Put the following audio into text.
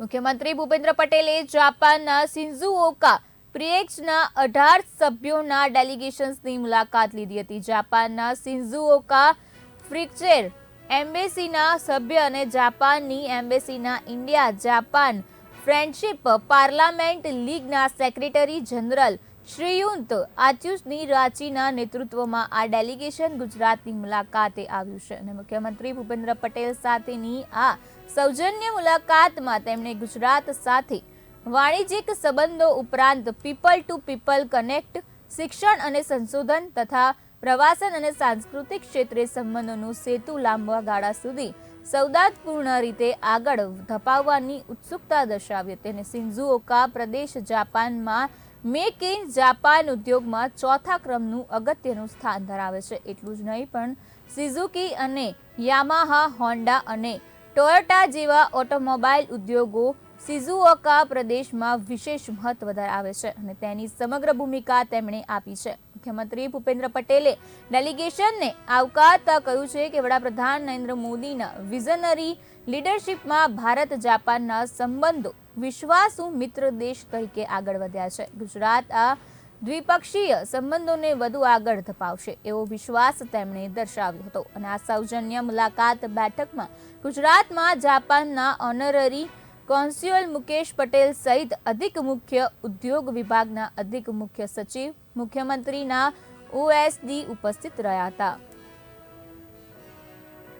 મુખ્યમંત્રી ભૂપેન્દ્ર પટેલે જાપાનના સિન્ઝુઓકા પ્રિએક્સના અઢાર સભ્યોના ડેલિગેશન્સની મુલાકાત લીધી હતી. જાપાનના સિન્ઝુઓકા ફ્રિક્ચેર એમ્બેસીના સભ્ય અને જાપાનની એમ્બેસીના ઇન્ડિયા, જાપાન ફ્રેન્ડશિપ પાર્લામેન્ટ લીગના સેક્રેટરી જનરલ શ્રીયુંત આચ્યુષની રાંચીના નેતૃત્વમાં આ ડેલિગેશન ગુજરાતની મુલાકાતે આવ્યું છે. અને મુખ્યમંત્રી ભૂપેન્દ્ર પટેલ સાથેની આ સૌજન્ય મુલાકાતમાં તેમણે ગુજરાત સાથે વાણિજ્યિક સંબંધો ઉપરાંત પીપલ ટુ પીપલ કનેક્ટ, શિક્ષણ અને સંશોધન તથા પ્રવાસન અને સાંસ્કૃતિક ક્ષેત્રે સંબંધોનું સેતુ લાંબા ગાળા સુધી સૌદાર્દપૂર્ણ રીતે આગળ ધપાવવાની ઉત્સુકતા દર્શાવી હતી અને સિન્ઝુઓકા પ્રદેશ જાપાનમાં મેક ઇન જાપાન ઉદ્યોગમાં ચોથા ક્રમનું અગત્યનું સ્થાન ધરાવે છે. એટલું જ નહીં, પણ સિઝુકી અને યામાહા, હોન્ડા અને ટોયોટા જેવા ઓટોમોબાઈલ ઉદ્યોગો સિઝુઓકા પ્રદેશમાં વિશેષ મહત્વ ધરાવે છે અને તેની સમગ્ર ભૂમિકા તેમણે આપી છે. મુખ્યમંત્રી ભૂપેન્દ્ર પટેલે ડેલિગેશનને આવકારતા કહ્યું છે કે વડાપ્રધાન નરેન્દ્ર મોદીના વિઝનરી લીડરશિપમાં ભારત જાપાનના સંબંધો વિશ્વાસુ મિત્ર દેશ તરીકે આગળ વધ્યા છે. ગુજરાત આ દ્વિપક્ષીય સંબંધોને વધુ આગળ ધપાવશે એવો વિશ્વાસ તેમણે દર્શાવ્યો હતો. અને આ સૌજન્ય મુલાકાત બેઠકમાં ગુજરાતમાં જાપાનના ઓનરરી કોન્સ્યુઅલ મુકેશ પટેલ સહિત અધિક મુખ્ય ઉદ્યોગ વિભાગના અધિક મુખ્ય સચિવ, મુખ્યમંત્રીના ઓએસડી ઉપસ્થિત રહ્યા હતા.